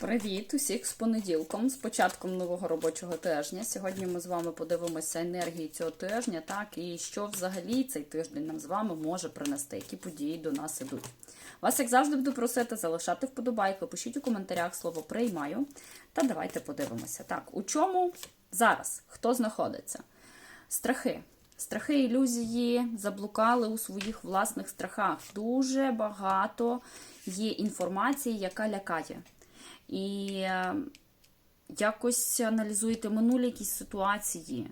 Привіт усіх з понеділком, з початком нового робочого тижня. Сьогодні ми з вами подивимося енергії цього тижня, так і що взагалі цей тиждень нам з вами може принести, які події до нас ідуть. Вас, як завжди, буду просити залишати вподобайки, пишіть у коментарях слово приймаю. Та давайте подивимося. Так, у чому зараз хто знаходиться? Страхи. Страхи, ілюзії заблукали у своїх власних страхах. Дуже багато є інформації, яка лякає. І е, якось аналізуйте минулі якісь ситуації,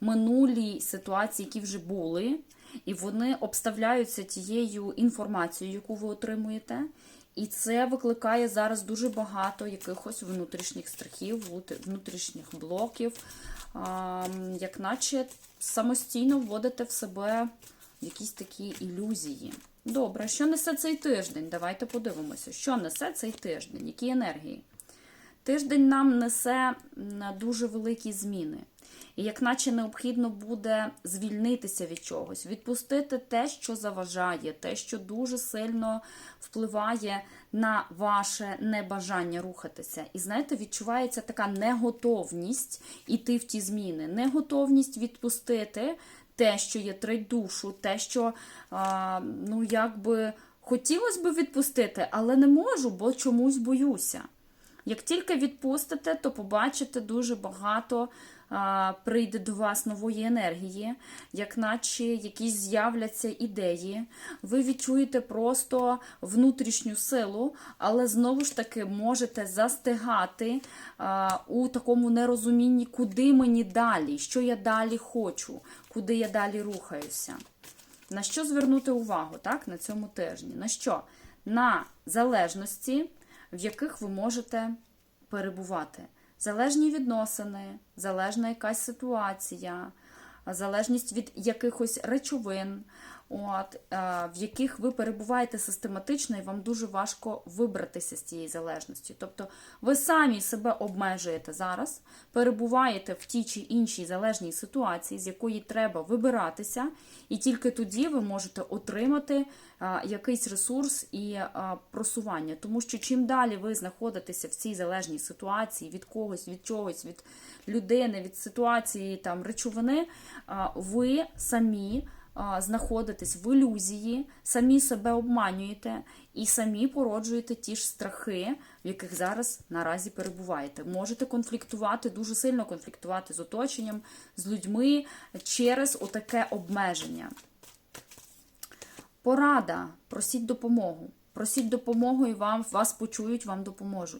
минулі ситуації, які вже були, і вони обставляються тією інформацією, яку ви отримуєте. І це викликає зараз дуже багато якихось внутрішніх страхів, внутрішніх блоків, як наче самостійно вводите в себе якісь такі ілюзії. Добре, що несе цей тиждень? Давайте подивимося, що несе цей тиждень, які енергії. Тиждень нам несе дуже великі зміни. І як наче необхідно буде звільнитися від чогось, відпустити те, що заважає, те, що дуже сильно впливає на ваше небажання рухатися. І знаєте, відчувається така неготовність іти в ті зміни, неготовність відпустити те, що є трить душу, те, що а, ну якби хотілося б відпустити, але не можу, бо чомусь боюся. Як тільки відпустите, то побачите дуже багато прийде до вас нової енергії, як наче якісь з'являться ідеї. Ви відчуєте просто внутрішню силу, але знову ж таки можете застигати а, у такому нерозумінні, куди мені далі, що я далі хочу, куди я далі рухаюся. На що звернути увагу так, на цьому тижні? На що? На залежності в яких ви можете перебувати. Залежні відносини, залежна якась ситуація, залежність від якихось речовин, от, е, в яких ви перебуваєте систематично, і вам дуже важко вибратися з цієї залежності. Тобто ви самі себе обмежуєте зараз, перебуваєте в тій чи іншій залежній ситуації, з якої треба вибиратися, і тільки тоді ви можете отримати а, якийсь ресурс і а, просування. Тому що чим далі ви знаходитеся в цій залежній ситуації від когось, від чогось, від людини, від ситуації там речовини, ви самі знаходитесь в ілюзії, самі себе обманюєте і самі породжуєте ті ж страхи, в яких зараз наразі перебуваєте. Можете конфліктувати, дуже сильно конфліктувати з оточенням, з людьми через отаке обмеження. Порада, просіть допомогу. Просіть допомогу і вам вас почують, вам допоможуть.